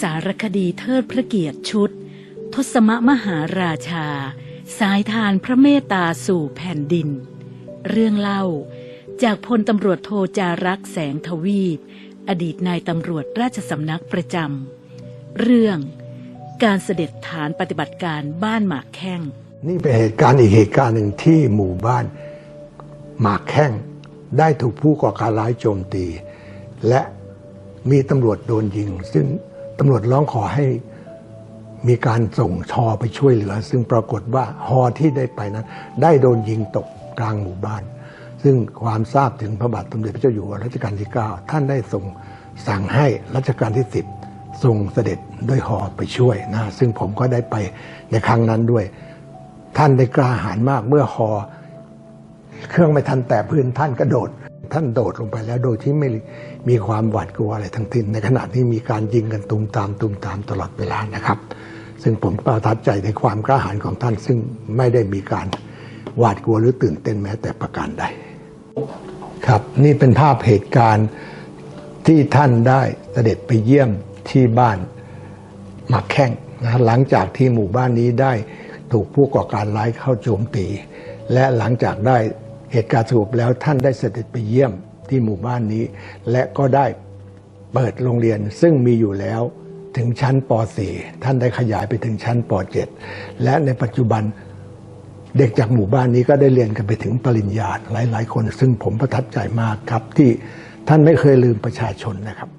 สารคดีเทิดพระเกียรติชุด ทศมมหาราชา สายทานพระเมตตาสู่แผ่นดิน เรื่องเล่าจากพลตำรวจโทจารักษ์แสงทวีป อดีตนายตำรวจราชสำนักประจำเรื่องการเสด็จฐานปฏิบัติการบ้านหมากแข้ง นี่เป็นเหตุการณ์อีกเหตุการณ์หนึ่งที่หมู่บ้านหมากแข้งได้ถูกผู้ก่อการร้ายโจมตี และมีตำรวจโดนยิง ซึ่ง ตำรวจร้องขอให้มีการส่งชอไปช่วยเหลือ ซึ่งปรากฏว่าฮอที่ได้ไปนั้น ได้โดนยิงตกกลางหมู่บ้าน ซึ่งความทราบถึงพระบาทสมเด็จพระเจ้าอยู่หัวรัชกาลที่ 9 ท่านได้ส่งสั่งให้รัชกาลที่ 10 ทรงเสด็จด้วยฮอไปช่วยนะ ซึ่งผมก็ได้ไปในครั้งนั้นด้วย ท่านได้กล้าหาญมากเมื่อฮอเครื่องไม่ทันแต่พื้นท่านกระโดด ท่านโดดลงไปแล้วโดยที่ไม่มีความหวาดกลัวอะไรทั้งสิ้นในขณะที่มีการยิงกันตุมตามตุมตามตลอดเวลานะครับ ซึ่งผมประทับใจในความกล้าหาญของท่านซึ่งไม่ได้มีการหวาดกลัวหรือตื่นเต้นแม้แต่ประการใด ครับนี่เป็นภาพเหตุการณ์ที่ท่านได้เสด็จไปเยี่ยมที่บ้านมักแข้งนะหลังจากที่หมู่บ้านนี้ได้ถูกผู้ก่อการร้ายเข้าโจมตี และหลังจากได้ เหตุการณ์สงบแล้วท่านได้เสด็จไปเยี่ยมที่หมู่บ้านนี้ และก็ได้เปิดโรงเรียนซึ่งมีอยู่แล้วถึงชั้นป .4 ท่านได้ขยายไปถึงชั้นป .7 และในปัจจุบันเด็กจากหมู่บ้านนี้ก็ได้เรียนกันไปถึงปริญญาหลาย ๆ คน ซึ่งผมประทับใจมากครับที่ท่านไม่เคยลืมประชาชนนะครับ